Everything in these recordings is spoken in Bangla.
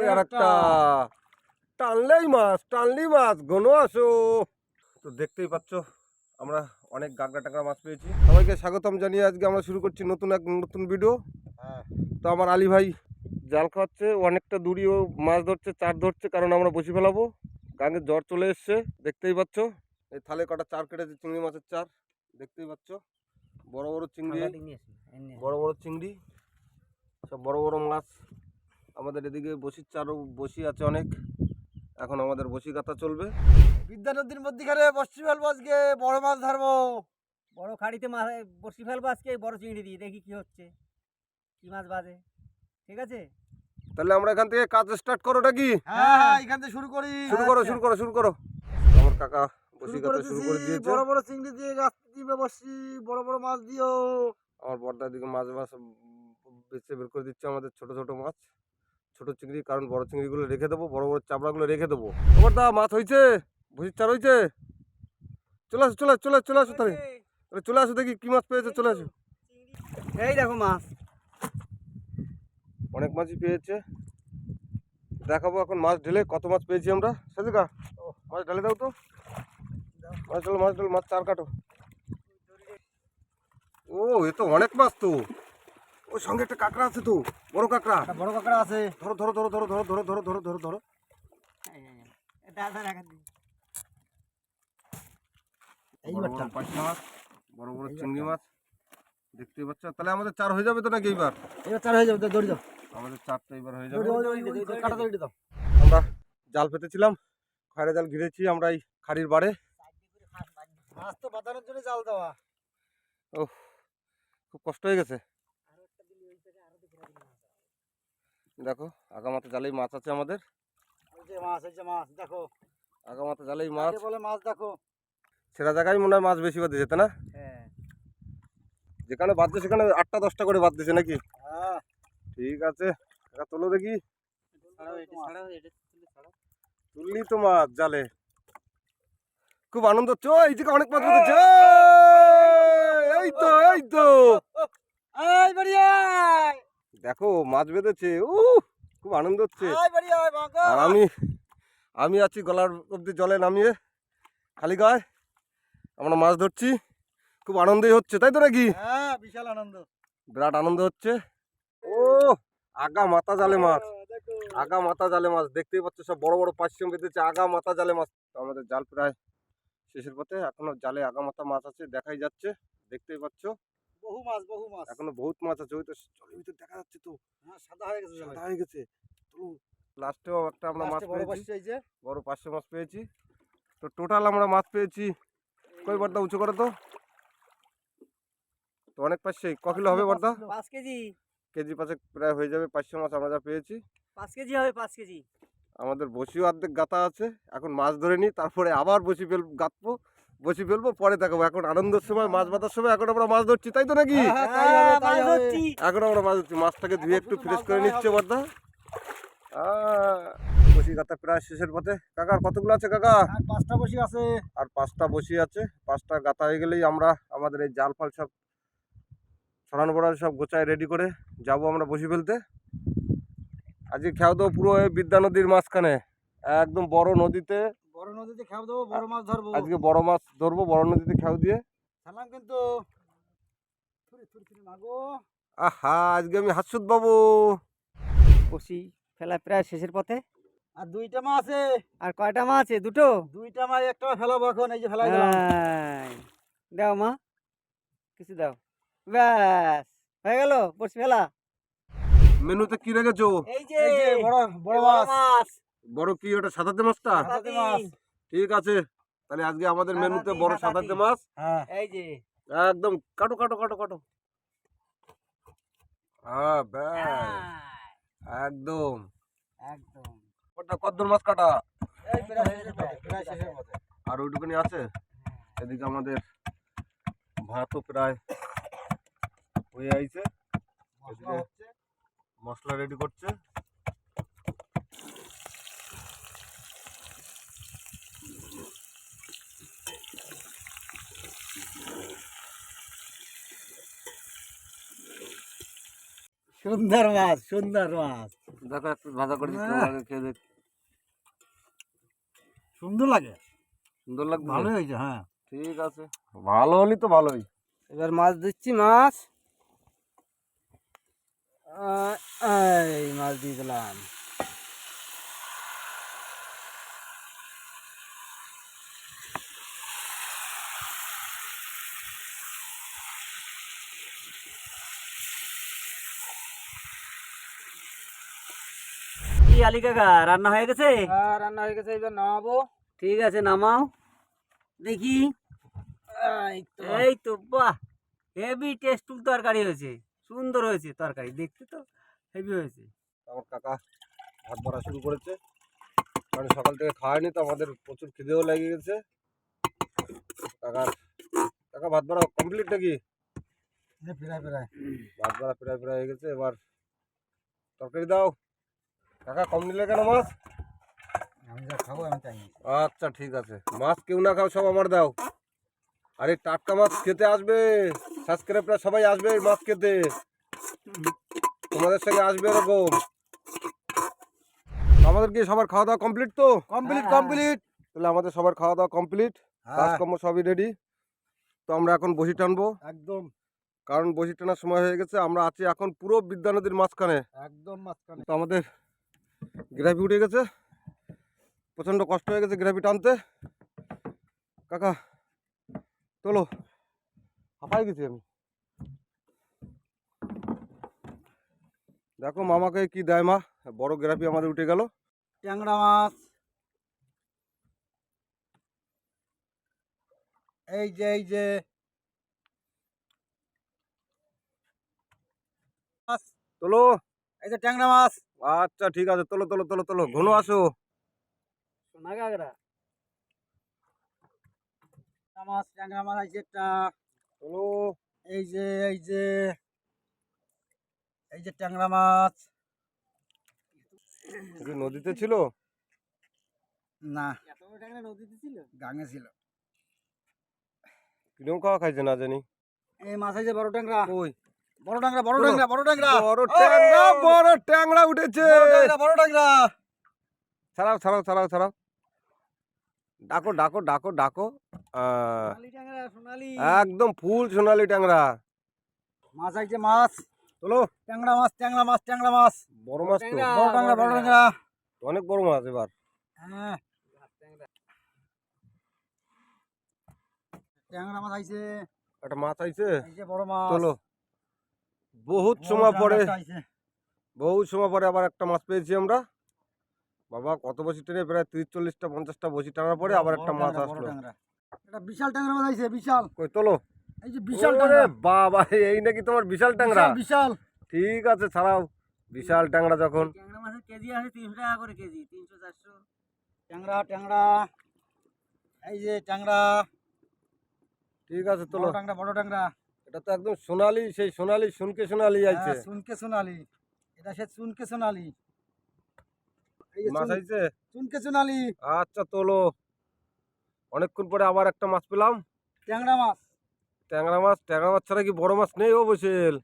ওই আর একটা টানলেই মাছ টানলেই মাছ ঘন আসো তো দেখতেই পাচ্ছ আমরা অনেক গাগরা টাগরা মাছ পেয়েছি। সবাইকে স্বাগতম জানিয়ে আজকে আমরা শুরু করছি নতুন এক নতুন ভিডিও তো আমার আলী ভাই জাল খাওয়াচ্ছে অনেকটা দূরিও মাছ ধরছে চার ধরছে কারণ আমরা বসি ফেলাবো। গাঙে জ্বর চলে এসছে দেখতেই পাচ্ছ। এই থালে কটা চার কেটেছে চিংড়ি মাছের চার দেখতেই পাচ্ছ। বড় বড় চিংড়ি বড় বড় চিংড়ি সব বড় বড় মাছ। আমাদের এদিকে বসির চারও বসি আছে অনেক। এখন আমাদের বসি কাতা চলবে। বিদ্যা নদীর মধ্যিখানে বসছি ফেলব আজকে বড় মাছ ধরবো। বড় খাড়িতে মাছ বসি ফেলব আজকে বড় চিংড়ি দিয়ে দেখি কি হচ্ছে। কি মাছ বাজে ঠিক আছে? তাহলে আমরা এখান থেকে কাজ স্টার্ট করো নাকি? হ্যাঁ হ্যাঁ এখান থেকে শুরু করি। শুরু করো শুরু করো শুরু করো। আমার কাকা বসি কাতা শুরু করে দিয়েছে। বড় বড় চিংড়ি দিয়ে গাছ দিবে বসছি বড় বড় মাছ দিও। আমার বর্দার দিকে মাছ মাছ বেছে বের করে দিচ্ছে আমাদের ছোট ছোট মাছ। ছোট চিংড়ি কারণ বড় চিংড়িগুলো রেখে দেবো বড় বড় চাপড়াগুলো রেখে দেবো। তোমার দা মাছ হয়েছে ভুজির চার হয়েছে চলে আসো চলে চলে চলে আসো তাহলে। তাহলে চলে আসো দেখি কি মাছ পেয়েছে চলে আসো। এই দেখো মাছ। অনেক মাছই পেয়েছে। দেখাবো এখন মাছ ঢেলে কত মাছ পেয়েছি আমরা। সাজিকা মাছ ঢেলে দাও তো। মাছ ঢালো মাছ ঢালো মাছ চার কাটো। ও এ তো অনেক মাছ তো। ওর সঙ্গে একটা কাঁকড়া আছে তো। বড় কাঁকড়া। বড় কাঁকড়া আছে। ধরো ধরো ধরো ধরো ধরো ধরো ধরো ধরো ধরো ধরো। বড় বড় চিংড়ি মাছ পাচ্ছ? তাহলে আমাদের চার হয়ে যাবে তো নাকি এইবার? এবার চার হয়ে যাবে দড়ি দাও আমাদের চারটা এইবার হয়ে যাবে। আমরা জাল পেতেছিলাম খয়রা জাল ঘিরেছি আমরা এই খাড়ির বারে মাছ তো বাঁধানোর জন্য জাল দেওয়া। ও খুব কষ্ট হয়ে গেছে। দেখো আগামাতে জালেই মাছ আছে আমাদের এই মাছ এই যে মাছ দেখো আগামাতে জালেই মাছ বলে মাছ দেখো সেরা জায়গায় মনে হয় মাছ বেশি বাদ দিয়েছে তাই না হ্যাঁ যেখানে বাঁধছে সেখানে আটটা দশটা করে বাদ দিয়েছে নাকি হ্যাঁ ঠিক আছে তোলো দেখি তুললি তো মাছ জালে খুব আনন্দ হচ্ছে ও, এই দিকে অনেক মাছ বেঁধেছে এই তো এই তো আয় বাড়ি আয় দেখো মাছ বেঁধেছে ও খুব আনন্দ হচ্ছে। আর আমি আমি আছি গলার অবধি জলে নামিয়ে খালি গায়ে। আমরা মাছ ধরছি খুব আনন্দই হচ্ছে তাই তো নাকি? হ্যাঁ বিশাল আনন্দ। বিরাট আনন্দ হচ্ছে। ও আগা মাথা জালে মাছ। আগা মাথা জালে মাছ দেখতেই পাচ্ছ সব বড় বড় পাঁচশো বেঁধেছে আগা মাথা জালে মাছ। আমাদের জাল প্রায় শেষের পথে এখনও জালে আগা মাথা মাছ আছে দেখাই যাচ্ছে দেখতেই পাচ্ছ। বহু মাছ বহু মাছ। এখনও বহুত মাছ আছে ওই তো জলের ভিতর দেখা যাচ্ছে তো। হ্যাঁ সাদা হয়ে গেছে সাদা হয়ে গেছে। তো লাস্টেও একটা আমরা মাছ পেয়েছি। এই যে। বড় পাঁচশো মাছ পেয়েছি। তো টোটাল আমরা মাছ পেয়েছি। কই বর্দা উঁচু করো তো? তো অনেক পাঁচশো ক কিলো হবে বর্দা? পাঁচ কেজি। কেজি পাঁচে প্রায় হয়ে যাবে পাঁচশো মাছ আমরা যা পেয়েছি। পাঁচ কেজি হবে পাঁচ কেজি। আমাদের বসিও অর্ধেক গাতা আছে। এখন মাছ ধরে নিই তারপরে আবার বসি ফেল গাঁতবো বসি ফেলব পরে দেখাবো। এখন আনন্দের সময় মাছ বাঁধার সময় এখন আমরা মাছ ধরছি তাই তো নাকি? হ্যাঁ, তাই হবে, হ্যাঁ, ধরছি। এখন আমরা মাছ ধরছি। মাছটাকে ধুয়ে একটু ফ্রেশ করে নিচ্ছে হবে। বর্দা। বসি গাতা প্রায় শেষের পথে। কাকার কতগুলো আছে কাকা? পাঁচটা বসি আছে। আর পাঁচটা বসি আছে। পাঁচটা গাতা হয়ে গেলেই আমরা আমাদের এই জাল ফাল সব ছড়ানো পড়ানো সব গোছায় রেডি করে যাব আমরা বসি ফেলতে। আজকে খেয়াও তো পুরো এই বিদ্যা নদীর মাঝখানে। একদম বড় নদীতে বড় নদীতে খাওয়া দেবো বড় মাছ ধরবো। আজকে বড় মাছ ধরবো বড় নদীতে খেয়াও দিয়ে। সালাম কিন্তু। আহা আজকে আমি হাসুদ বাবু। বসি ফেলা প্রায় শেষের পথে। আর দুইটা মাছ আছে। আর কয়টা মাছ আছে? দুটো? দুইটা মাছ একটা ফেলাবো এখন এই যে ফেলাই দিলাম। দাও মা কিছু দাও। ব্যাস হয়ে গেল বসি ফেলা। মেনুতে কি রেখেছো? এই যে বড় বড় বড় মাছ। মাছ। বড় কি ওটা সাদাতে মাছটা মাছ। ঠিক আছে। তাহলে আজকে আমাদের মেনুতে বড় সাদাতে। মাছ। হ্যাঁ। এই যে। একদম কাটো কাটো কাটো কাটো। হ্যাঁ ব্যাস। হ্যাঁ, একদম। একদম। ওটা কদ্দুর মাছ কাটা। আর ওইটুকুনি আছে? এদিকে আমাদের ভাতও প্রায় হয়ে আইছে মশলা এদিকে- হচ্ছে মশলা রেডি করছে সুন্দর মাছ সুন্দর মাছ। দাদা একটু ভাজা করে দিতে হ্যাঁ। খেয়ে দেখ। সুন্দর লাগে। সুন্দর লাগে ভালোই হয়েছে হ্যাঁ। ঠিক আছে। ভালো হলি তো ভালোই। এবার মাছ দিচ্ছি মাছ। এই মাছ দিয়ে দিলাম কি আলি কাকা রান্না হয়ে গেছে? হ্যাঁ রান্না হয়ে গেছে এবার নামাবো। ঠিক আছে নামাও। দেখি। এই তো। এই তো বাহ! হেভি টেস্টফুল তরকারি হয়েছে। সুন্দর হয়েছে তরকারি দেখতে তো হেভি হয়েছে। আমার কাকা ভাত ভরা শুরু করেছে। কারণ সকাল থেকে খাওয়ায়নি তো আমাদের প্রচুর খিদেও লেগে গেছে। কাকার কাকা ভাত ভরা কমপ্লিট নাকি? ফেরায় ফেরায় ভাত ভরা প্রায় প্রায় হয়ে গেছে। এবার তরকারি দাও। কাকা কম নিলে কেন মাছ? আমি যা খাব আমি চাই আচ্ছা ঠিক আছে। মাছ কেউ না খাও সব আমার দাও। আরে টাটকা মাছ খেতে আসবে। সাবস্ক্রাইবরা সবাই আসবে মাছ খেতে। তোমাদের সঙ্গে আসবে এরকম। আমাদের কি সবার খাওয়া দাওয়া কমপ্লিট তো? কমপ্লিট। কমপ্লিট। তাহলে আমাদের সবার খাওয়া দাওয়া কমপ্লিট। হ্যাঁ। কাজকর্ম সবই রেডি তো আমরা এখন বসি টানবো। একদম। কারণ বসি টানার সময় হয়ে গেছে আমরা আছি এখন পুরো বিদ্যানদীর মাঝখানে। একদম মাঝখানে। তো আমাদের গ্রাফি উঠে গেছে। প্রচণ্ড কষ্ট হয়ে গেছে গ্রাফি টানতে। কাকা চলো হাঁপাই গেছি আমি। দেখো মামাকে কি দেয় মা বড় গ্রাফি আমাদের উঠে গেল। ট্যাংরা মাছ। এই যে এই যে। তোলো। এই যে ট্যাংরা মাছ। আচ্ছা ঠিক আছে তোলো তোলো তোলো তোলো ঘন আসো। সোনা কাকড়া ট্যাংরা মাছ ট্যাংরা মাছ আছে একটা। তোলো। এই যে এই যে এই যে ট্যাংরা মাছ। কি নদীতে ছিল? না। এত বড় ট্যাংরা নদীতে ছিল? গাঙে ছিল। কিরম খাওয়া খাইছে না জানি। এই মাছ আছে বড় ট্যাংরা। ওই বড় ট্যাংরা বড় বড় ট্যাংরা। বড় ট্যাংরা বড় ট্যাংরা উঠেছে। বড় ছাড়াও ছাড়াও ছাড়াও ছাড়াও। ডাকো ডাকো ডাকো ডাকো। একদম ফুল সোনালি ট্যাংরা। মাছ আছে মাছ। চলো ট্যাংরা মাছ ট্যাংরা মাছ ট্যাংরা মাছ। বড় মাছ তো। বড় ট্যাংরা বড় ট্যাংরা। অনেক বড় মাছ এবার। হ্যাঁ। ট্যাংরা মাছ আইছে। একটা মাছ আইছে। বড় মাছ। চলো বহুত সময় পরে বহুত সময় পরে আবার একটা মাছ পেয়েছি আমরা। বাবা কত বসি টেনে প্রায় তিরিশ চল্লিশটা পঞ্চাশটা বসি টানার পরে আবার একটা মাছ আসলো। একটা বিশাল ট্যাংরা বিশাল। কই তোলো। এই যে বিশাল ট্যাংরা। বাবা এই নাকি তোমার বিশাল ট্যাংরা। বিশাল, ঠিক আছে ছাড়াও। বিশাল ট্যাংরা যখন। ট্যাংরা মাছের কেজি আছে টাকা করে কেজি ট্যাংরা ট্যাংরা। এই যে ট্যাংরা। ঠিক আছে তোলো। বড় ট্যাংরা বড় ট্যাংরা। এটা তো একদম সোনালি সেই সোনালি শুনকে সোনালি আইছে। হ্যাঁ, সুনকে সোনালি। এটা সে সুনকে সোনালি। মাছ আইছে? চুনকে সোনালি। আচ্ছা তোলো। অনেকক্ষণ পরে আবার একটা মাছ পেলাম। ট্যাংরা মাছ। ট্যাংরা মাছ ট্যাংরা মাছ ছাড়া কি বড় মাছ নেই ও বসেল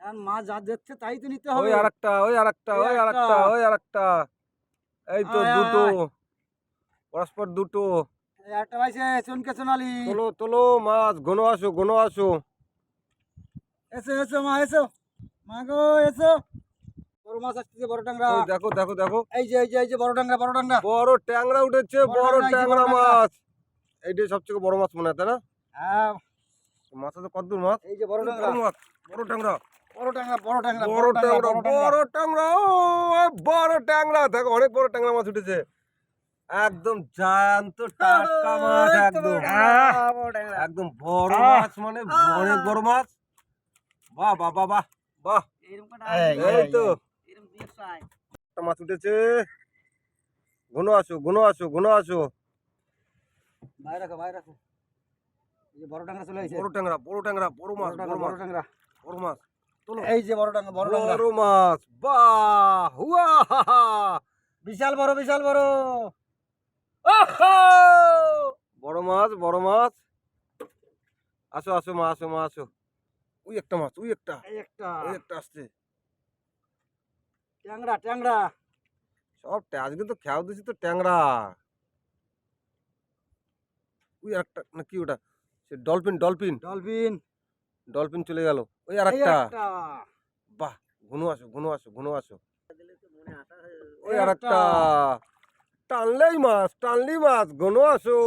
এখন মাছ যা দিচ্ছে তাই তো নিতে হবে। আর ওই আর একটা ওই ওই আর একটা একটা। ওই আর একটা এই তো দুটো। পরস্পর দুটো। একটা পাইছে চুনকে তোলো তোলো মাছ গোনো আসো গোনো আসো। এসো এসো মা এসো। মা গো এসো। বড় মাছ আসছে বড় ট্যাংরা। দেখো দেখো দেখো। এই যে এই যে এই যে বড় ট্যাংরা বড় ট্যাংরা। বড় ট্যাংরা উঠেছে বড় ট্যাংরা। মাছ। এইটাই সবথেকে বড় মাছ মনে হয় তাই না? হ্যাঁ। মাছ আছে কত মাছ? এই যে বড় ট্যাংরা। বড় মাছ বড় ট্যাংরা। বড় ট্যাংরা বড় ট্যাংরা বড় ট্যাংরা বড় ট্যাংরা। ও বড় ট্যাংরা। দেখো অনেক বড় ট্যাংরা মাছ উঠেছে। একদম জ্যান্ত টাটকা মাছ একদম একদম বড় মাছ মানে অনেক বড় মাছ। বাহ বাহ বাহ বাহ বাহ। এই, তো। একটা মাছ উঠেছে। ঘন আসো ঘন আসো ঘন আসো। বাইরে রাখো বাইরে রাখো। এই যে বড় ট্যাংরা চলে বড় ট্যাংরা বড় ট্যাংরা বড় মাছ বড় বড় ট্যাংরা বড় মাছ ট্যাংরা। বড় মাছ। এই যে বড় ট্যাংরা বড় ট্যাংরা। বড় মাছ বাহ হুয়া হা, হা। বিশাল বড় বিশাল বড়! বড় মাছ বড় মাছ। আসো আসো মা আসো মা আসো। ওই একটা মাছ ওই একটা। একটা। ওই একটা আসছে। ট্যাংরা ট্যাংরা। সব আজকে তো খেয়াও দিছি তো ট্যাংরা। ওই একটা না কি ওটা? সে ডলফিন ডলফিন। ডলফিন। ডলফিন চলে গেল। ওই আর একটা একটা। বাহ ঘুনো আসো ঘুনো আসো ঘুনো আসো। ওই আর একটা। টানলেই মাছ টানলি মাছ ঘন আসো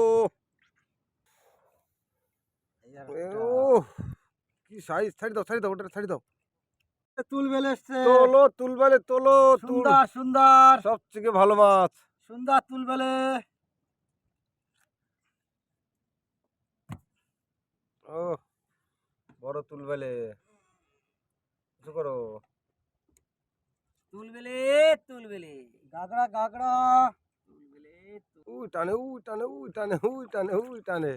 কি সাইজ ছাড়ি দাও ছাড়ি দাও ওটা ছাড়ি দাও। এসছে। তোলো তুলবেলে তোলো সুন্দর সুন্দর। সব থেকে ভালো মাছ। সুন্দর ও বড় তুলবেলে। কিছু করো। তুলবেলে তুলবেলে। গাগড়া গাগড়া উই টানে উই টানে উই টানে উই টানে উই টানে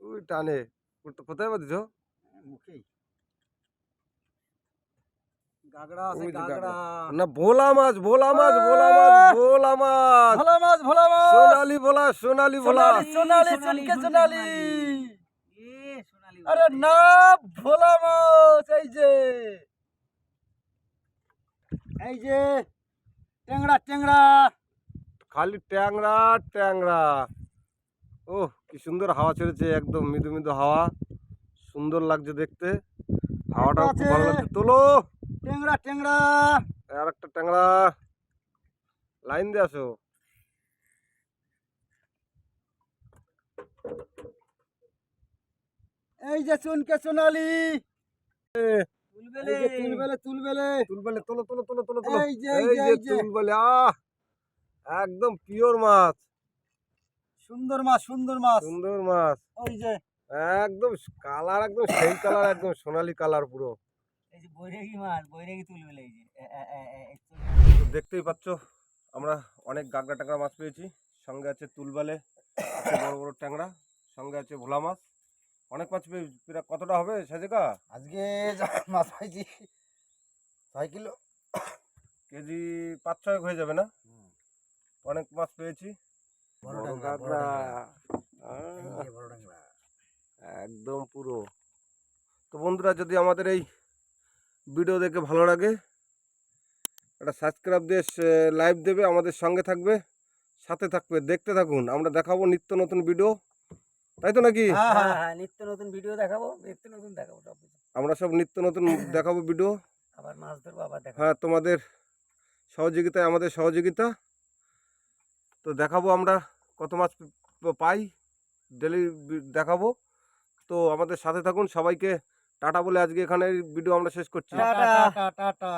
উই টানে কোথা- কোথায় বাঁধিছ মুখেই। গাগড়া আছে ওই যে গাগড়া না ভোলা মাছ ভোলা মাছ ভোলা মাছ ভোলা মাছ। ভোলা মাছ ভোলা মাছ। সোনালি ভোলা সোনালি ভোলা। সোনালি সোনালি সোনালি, চুনকে সোনালি। এ সোনালি আরে না ভোলা মাছ এই যে। এই যে ট্যাংরা ট্যাংরা খালি ট্যাংরা ট্যাংরা। ও কি সুন্দর হাওয়া ছেড়েছে একদম মৃদু মৃদু হাওয়া। সুন্দর লাগছে দেখতে। হাওয়াটা খুব ভালো। লাগছে। তোলো। ট্যাংরা ট্যাংরা। আর একটা ট্যাংরা। লাইন দিয়ে আসো। এই যে চুনকে সোনালি। তুলবেলে তুলবেলে। তুলবেলে তুলবেলে। তোলো তোলো তোলো তোলো তোলো। এই যে এই যে। তুলবেলে আহ! একদম পিওর মাছ। সুন্দর মাছ সুন্দর মাছ। সুন্দর মাছ। ওই যে একদম কালার একদম সেই কালার একদম সোনালি কালার পুরো। এই যে বৈরাগী মাছ বৈরাগী তুলবেলে এই যে। দেখতেই পাচ্ছ আমরা অনেক গাগরা ট্যাংরা মাছ পেয়েছি। সঙ্গে আছে তুলবালে বড় বড় ট্যাংরা সঙ্গে আছে ভোলা মাছ। অনেক মাছ পেয়ে কতটা হবে সাজেকা? আজকে মাছ পাইছি ছয় কিলো। কেজি পাঁচ ছয় হয়ে যাবে না? অনেক মাছ পেয়েছি। একদম পুরো। তো বন্ধুরা যদি আমাদের এই ভিডিও দেখে ভালো লাগে একটা সাবস্ক্রাইব দিয়ে লাইভ দেবে আমাদের সঙ্গে থাকবে সাথে থাকবে দেখতে থাকুন। আমরা দেখাবো নিত্য নতুন ভিডিও। তাই তো নাকি? হ্যাঁ হ্যাঁ হ্যাঁ নিত্য নতুন ভিডিও দেখাবো নিত্য নতুন দেখাবো সব আমরা সব নিত্য নতুন দেখাবো ভিডিও। আবার মাছ ধরবো আবার হ্যাঁ তোমাদের সহযোগিতায় আমাদের সহযোগিতা। দেখাবো আমরা কত মাছ পাই। ডেলি দেখাবো। তো আমাদের সাথে থাকুন। সবাইকে টাটা বলে আজকে এখানে ভিডিও আমরা শেষ করছি। Tata tata.